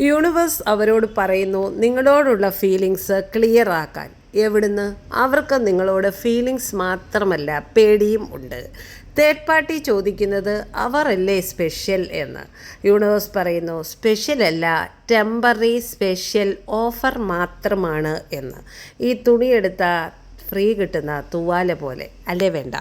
Universe അവരോട് പറയുന്നു നിങ്ങളോടുള്ള ഫീലിങ്സ് ക്ലിയർ ആക്കാൻ. എവിടുന്ന്? അവർക്ക് നിങ്ങളോട് ഫീലിങ്സ് മാത്രമല്ല പേടിയും ഉണ്ട്. തേർഡ് പാർട്ടി ചോദിക്കുന്നത് അവരല്ലേ സ്പെഷ്യൽ എന്ന്. യൂണിവേഴ്സ് പറയുന്നു സ്പെഷ്യൽ അല്ല ടെമ്പററി സ്പെഷ്യൽ ഓഫർ മാത്രമാണ് എന്ന്. ഈ തുണിയെടുത്ത ഫ്രീ കിട്ടുന്ന തൂവാല പോലെ അല്ലേ വേണ്ട?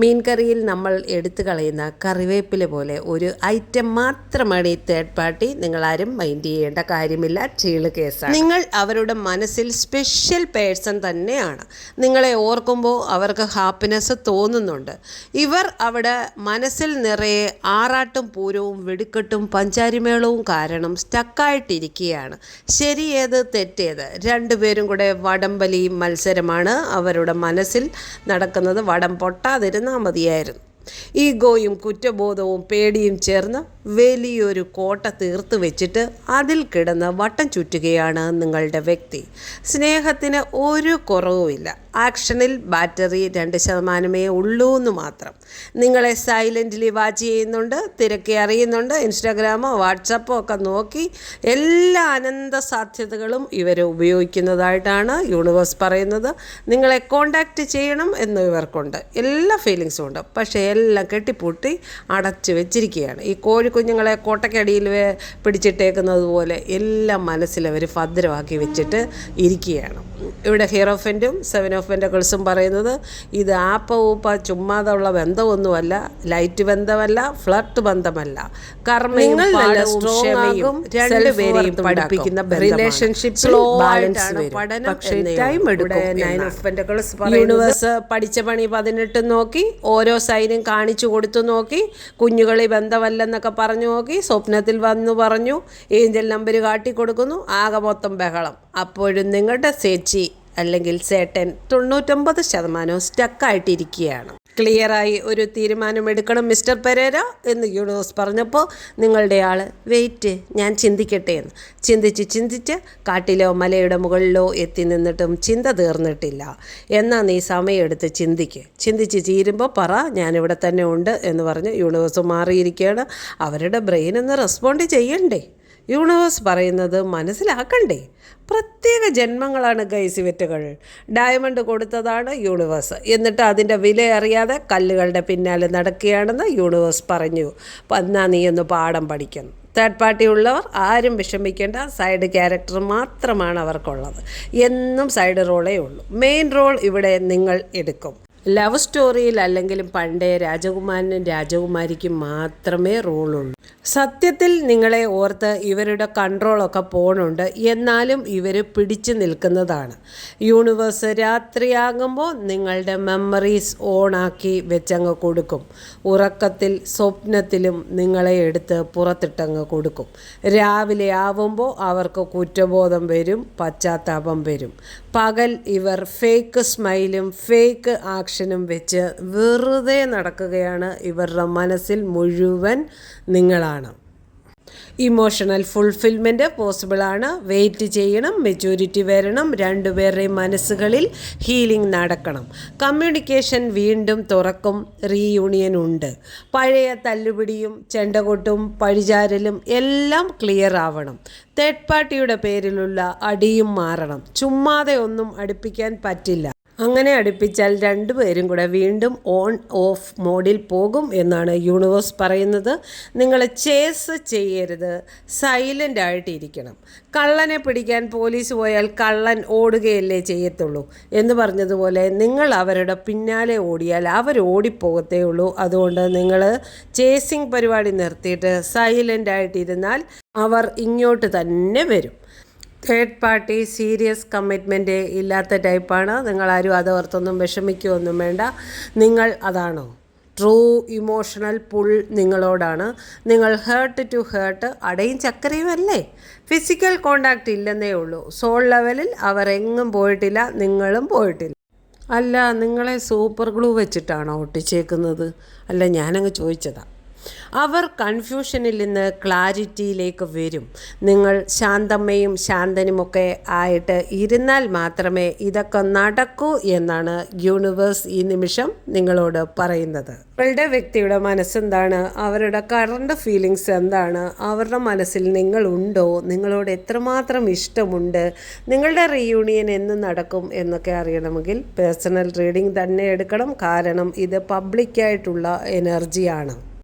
മീൻ കറിയിൽ നമ്മൾ എടുത്തു കളയുന്ന കറിവേപ്പില പോലെ ഒരു ഐറ്റം മാത്രമാണ് ഈ തേർഡ് പാർട്ടി നിങ്ങളാരും മൈൻഡ് ചെയ്യേണ്ട കാര്യമില്ല. ചീൾ കേസാണ്. നിങ്ങൾ അവരുടെ മനസ്സിൽ സ്പെഷ്യൽ പേഴ്സൺ തന്നെയാണ്. നിങ്ങളെ ഓർക്കുമ്പോൾ അവർക്ക് ഹാപ്പിനെസ് തോന്നുന്നുണ്ട്. ഇവർ അവിടെ മനസ്സിൽ നിറയെ ആറാട്ടും പൂരവും വെടിക്കെട്ടും പഞ്ചാരിമേളവും കാരണം സ്റ്റക്കായിട്ടിരിക്കുകയാണ് ശരിയേത് തെറ്റേത് രണ്ടുപേരും കൂടെ വടംവലി മത്സരമാണ്. അവരുടെ മനസ്സിൽ നടക്കുന്നത് വടം പൊട്ടാതിരുന്നാൽ മതിയായിരുന്നു. ഈഗോയും കുറ്റബോധവും പേടിയും ചേർന്ന് വലിയൊരു കോട്ട തീർത്ത് വെച്ചിട്ട് അതിൽ കിടന്ന് വട്ടം ചുറ്റുകയാണ് നിങ്ങളുടെ വ്യക്തി. സ്നേഹത്തിന് ഒരു കുറവുമില്ല. ആക്ഷനിൽ ബാറ്ററി രണ്ട് ശതമാനമേ ഉള്ളൂ എന്ന് മാത്രം. നിങ്ങളെ സൈലന്റ്ലി വാച്ച് ചെയ്യുന്നുണ്ട് തിരക്കി അറിയുന്നുണ്ട് ഇൻസ്റ്റാഗ്രാമോ വാട്സപ്പോ ഒക്കെ നോക്കി എല്ലാ അനന്ത സാധ്യതകളും ഇവർ ഉപയോഗിക്കുന്നതായിട്ടാണ് യൂണിവേഴ്സ് പറയുന്നത്. നിങ്ങളെ കോണ്ടാക്റ്റ് ചെയ്യണം എന്ന് ഇവർക്കുണ്ട്. എല്ലാ ഫീലിങ്സും ഉണ്ട്. പക്ഷേ എല്ലാം കെട്ടിപ്പൂട്ടി അടച്ചു വെച്ചിരിക്കുകയാണ്. ഈ കോഴിക്കുഞ്ഞുങ്ങളെ കോട്ടക്കടിയിൽ പിടിച്ചിട്ടേക്കുന്നത് പോലെ എല്ലാം മനസ്സിൽ അവർ ഭദ്രമാക്കി വെച്ചിട്ട് ഇരിക്കുകയാണ്. ഇവിടെ ഹീറോഫന്റും സെവൻ ഓഫ് പെന്റക്കിൾസും പറയുന്നത് ഇത് ആപ്പ ഊപ്പ ചുമ്മാതുള്ള ബന്ധമൊന്നുമല്ല ലൈറ്റ് ബന്ധമല്ല ഫ്ലർട്ട് ബന്ധമല്ല. കർമ്മയും പാഠവും ക്ഷമയും രണ്ടുപേരെയും പഠിപ്പിക്കുന്ന റിലേഷൻഷിപ്പ് പക്ഷേ ടൈം എടുക്കും യൂണിവേഴ്സ് പഠിച്ച പണി പതിനെട്ട് നോക്കി ഓരോ സൈനും കാണിച്ചു കൊടുത്തു നോക്കി കുഞ്ഞുകളി ബന്ധമല്ലെന്നൊക്കെ പറഞ്ഞു നോക്കി സ്വപ്നത്തിൽ വന്നു പറഞ്ഞു ഏഞ്ചൽ നമ്പർ കാട്ടി കൊടുക്കുന്നു ആകെ മൊത്തം ബഹളം. അപ്പോഴും നിങ്ങളുടെ ചേച്ചി അല്ലെങ്കിൽ സേട്ടൻ തൊണ്ണൂറ്റൊമ്പത് ശതമാനവും സ്റ്റക്കായിട്ടിരിക്കുകയാണ്. ക്ലിയറായി ഒരു തീരുമാനമെടുക്കണം മിസ്റ്റർ പെരേര എന്ന് യൂണിവേഴ്സ് പറഞ്ഞപ്പോൾ നിങ്ങളുടെ ആൾ വെയിറ്റ് ഞാൻ ചിന്തിക്കട്ടെ എന്ന്. ചിന്തിച്ച് ചിന്തിച്ച് കാട്ടിലോ മലയുടെ മുകളിലോ എത്തി നിന്നിട്ടും ചിന്ത തീർന്നിട്ടില്ല. എന്നാൽ നീ സമയമെടുത്ത് ചിന്തിക്ക്. ചിന്തിച്ച് തീരുമ്പോൾ പറ ഞാനിവിടെ തന്നെ ഉണ്ട് എന്ന് പറഞ്ഞ് യൂണിവേഴ്സ് മാറിയിരിക്കുകയാണ്. അവരുടെ ബ്രെയിൻ ഒന്ന് റെസ്പോണ്ട് ചെയ്യണ്ടേ? യൂണിവേഴ്സ് പറയുന്നത് മനസ്സിലാക്കണ്ടേ? പ്രത്യേക ജന്മങ്ങളാണ് ഗൈസിവെറ്റുകൾ ഡയമണ്ട് കൊടുത്തതാണ് യൂണിവേഴ്സ്. എന്നിട്ട് അതിന്റെ വില അറിയാതെ കല്ലുകളുടെ പിന്നാലെ നടക്കുകയാണെന്ന് യൂണിവേഴ്സ് പറഞ്ഞു. എന്നാൽ എന്നാ നീ ഒന്ന് പാഠം പഠിക്കണം. തേർഡ് പാർട്ടി ഉള്ളവർ ആരും വിഷമിക്കേണ്ട. സൈഡ് ക്യാരക്ടർ മാത്രമാണ് അവർക്കുള്ളത്. എന്നും സൈഡ് റോളേ ഉള്ളൂ. മെയിൻ റോൾ ഇവിടെ നിങ്ങൾ എടുക്കും. ലവ് സ്റ്റോറിയിൽ അല്ലെങ്കിലും പണ്ടേ രാജകുമാരനും രാജകുമാരിക്കും മാത്രമേ റോളുള്ളൂ. സത്യത്തിൽ നിങ്ങളെ ഓർത്ത് ഇവരുടെ കൺട്രോളൊക്കെ പോണുണ്ട്. എന്നാലും ഇവർ പിടിച്ചു നിൽക്കുന്നതാണ്. യൂണിവേഴ്സ് രാത്രിയാകുമ്പോൾ നിങ്ങളുടെ മെമ്മറീസ് ഓണാക്കി വെച്ചങ്ങ് കൊടുക്കും. ഉറക്കത്തിൽ സ്വപ്നത്തിലും നിങ്ങളെ എടുത്ത് പുറത്തിട്ടങ്ങ് കൊടുക്കും. രാവിലെ ആവുമ്പോൾ അവർക്ക് കുറ്റബോധം വരും പശ്ചാത്താപം വരും. പകൽ ഇവർ ഫേക്ക് സ്മൈലും ഫേക്ക് ആക്ഷനും വെച്ച് വെറുതെ നടക്കുകയാണ് ഇവരുടെ മനസ്സിൽ മുഴുവൻ നിങ്ങളാണ്. ഇമോഷണൽ ഫുൾഫിൽമെന്റ് പോസിബിളാണ് വെയിറ്റ് ചെയ്യണം മെച്യൂരിറ്റി വരണം രണ്ടുപേരുടെയും മനസ്സുകളിൽ ഹീലിംഗ് നടക്കണം. കമ്മ്യൂണിക്കേഷൻ വീണ്ടും തുറക്കും റീയൂണിയൻ ഉണ്ട്. പഴയ തല്ലുപിടിയും ചെണ്ടകൊട്ടും പഴിചാരലും എല്ലാം ക്ലിയർ ആവണം. തേർഡ് പാർട്ടിയുടെ പേരിലുള്ള അടിയും മാറണം. ചുമ്മാതെ ഒന്നും അടുപ്പിക്കാൻ പറ്റില്ല. അങ്ങനെ അടുപ്പിച്ചാൽ രണ്ടുപേരും കൂടെ വീണ്ടും ഓൺ ഓഫ് മോഡിൽ പോകും എന്നാണ് യൂണിവേഴ്സ് പറയുന്നത്. നിങ്ങൾ ചേസ് ചെയ്യരുത്. സൈലന്റ് ആയിട്ടിരിക്കണം. കള്ളനെ പിടിക്കാൻ പോലീസ് പോയാൽ കള്ളൻ ഓടുകയല്ലേ ചെയ്യത്തുള്ളൂ. എന്ന് പറഞ്ഞതുപോലെ നിങ്ങൾ അവരുടെ പിന്നാലെ ഓടിയാൽ അവർ ഓടിപ്പോകത്തേ ഉള്ളൂ. അതുകൊണ്ട് നിങ്ങൾ ചേസിങ് പരിപാടി നിർത്തിയിട്ട് സൈലന്റ് ആയിട്ടിരുന്നാൽ അവർ ഇങ്ങോട്ട് തന്നെ വരും. തേർഡ് പാർട്ടി സീരിയസ് കമ്മിറ്റ്മെന്റ് ഇല്ലാത്ത ടൈപ്പാണ്. നിങ്ങളാരും അതോർത്തൊന്നും വിഷമിക്കുകയൊന്നും വേണ്ട. നിങ്ങൾ അതാണോ? ട്രൂ ഇമോഷണൽ പുൾ നിങ്ങളോടാണ്. നിങ്ങൾ ഹേർട്ട് ടു ഹേർട്ട് അടയും ചക്കരയും അല്ലേ? ഫിസിക്കൽ കോണ്ടാക്റ്റ് ഇല്ലെന്നേ ഉള്ളൂ. സോൾ ലെവലിൽ അവർ എങ്ങും പോയിട്ടില്ല നിങ്ങളും പോയിട്ടില്ല. അല്ല നിങ്ങളെ സൂപ്പർ ഗ്ലൂ വെച്ചിട്ടാണോ ഒട്ടിച്ചേക്കുന്നത്? അല്ല ഞാനങ്ങ് ചോദിച്ചതാ. അവർ കൺഫ്യൂഷനിൽ നിന്ന് ക്ലാരിറ്റിയിലേക്ക് വരും. നിങ്ങൾ ശാന്തമ്മയും ശാന്തനുമൊക്കെ ആയിട്ട് ഇരുന്നാൽ മാത്രമേ ഇതൊക്കെ നടക്കൂ എന്നാണ് യൂണിവേഴ്സ് ഈ നിമിഷം നിങ്ങളോട് പറയുന്നത്. നിങ്ങളുടെ വ്യക്തിയുടെ മനസ്സെന്താണ്? അവരുടെ കറണ്ട് ഫീലിങ്സ് എന്താണ്? അവരുടെ മനസ്സിൽ നിങ്ങളുണ്ടോ നിങ്ങളോട് എത്രമാത്രം ഇഷ്ടമുണ്ട്? നിങ്ങളുടെ റീയൂണിയൻ എന്ന് നടക്കും എന്നൊക്കെ അറിയണമെങ്കിൽ പേഴ്സണൽ റീഡിംഗ് തന്നെ എടുക്കണം. കാരണം ഇത് പബ്ലിക്കായിട്ടുള്ള എനർജിയാണ്